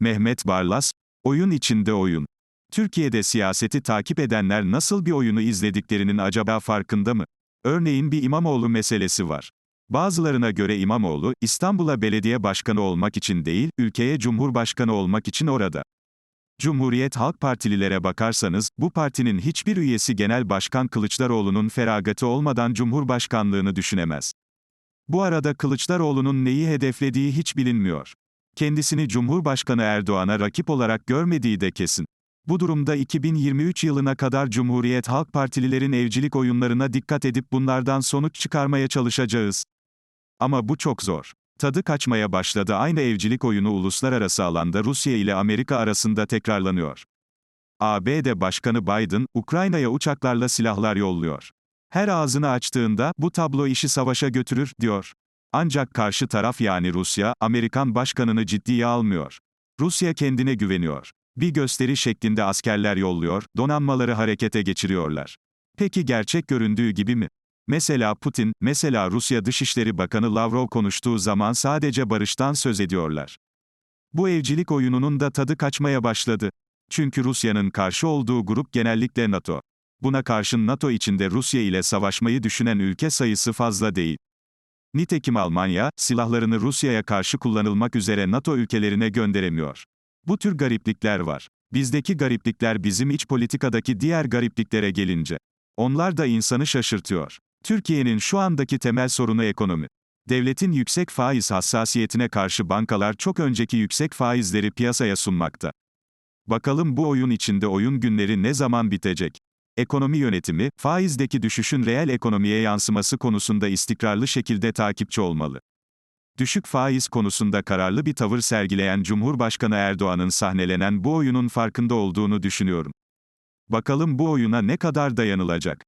Mehmet Barlas, oyun içinde oyun. Türkiye'de siyaseti takip edenler nasıl bir oyunu izlediklerinin acaba farkında mı? Örneğin bir İmamoğlu meselesi var. Bazılarına göre İmamoğlu, İstanbul'a belediye başkanı olmak için değil, ülkeye cumhurbaşkanı olmak için orada. Cumhuriyet Halk Partililere bakarsanız, bu partinin hiçbir üyesi Genel Başkan Kılıçdaroğlu'nun feragatı olmadan Cumhurbaşkanlığını düşünemez. Bu arada Kılıçdaroğlu'nun neyi hedeflediği hiç bilinmiyor. Kendisini Cumhurbaşkanı Erdoğan'a rakip olarak görmediği de kesin. Bu durumda 2023 yılına kadar Cumhuriyet Halk Partililerin evcilik oyunlarına dikkat edip bunlardan sonuç çıkarmaya çalışacağız. Ama bu çok zor. Tadı kaçmaya başladı aynı evcilik oyunu uluslararası alanda Rusya ile Amerika arasında tekrarlanıyor. ABD Başkanı Biden, Ukrayna'ya uçaklarla silahlar yolluyor. Her ağzını açtığında, bu tablo işi savaşa götürür, diyor. Ancak karşı taraf yani Rusya, Amerikan başkanını ciddiye almıyor. Rusya kendine güveniyor. Bir gösteri şeklinde askerler yolluyor, donanmaları harekete geçiriyorlar. Peki gerçek göründüğü gibi mi? Mesela Putin, mesela Rusya Dışişleri Bakanı Lavrov konuştuğu zaman sadece barıştan söz ediyorlar. Bu evcilik oyununun da tadı kaçmaya başladı. Çünkü Rusya'nın karşı olduğu grup genellikle NATO. Buna karşın NATO içinde Rusya ile savaşmayı düşünen ülke sayısı fazla değil. Nitekim Almanya, silahlarını Rusya'ya karşı kullanılmak üzere NATO ülkelerine gönderemiyor. Bu tür gariplikler var. Bizdeki gariplikler bizim iç politikadaki diğer garipliklere gelince. Onlar da insanı şaşırtıyor. Türkiye'nin şu andaki temel sorunu ekonomi. Devletin yüksek faiz hassasiyetine karşı bankalar çok önceki yüksek faizleri piyasaya sunmakta. Bakalım bu oyun içinde oyun günleri ne zaman bitecek? Ekonomi yönetimi, faizdeki düşüşün reel ekonomiye yansıması konusunda istikrarlı şekilde takipçi olmalı. Düşük faiz konusunda kararlı bir tavır sergileyen Cumhurbaşkanı Erdoğan'ın sahnelenen bu oyunun farkında olduğunu düşünüyorum. Bakalım bu oyuna ne kadar dayanılacak?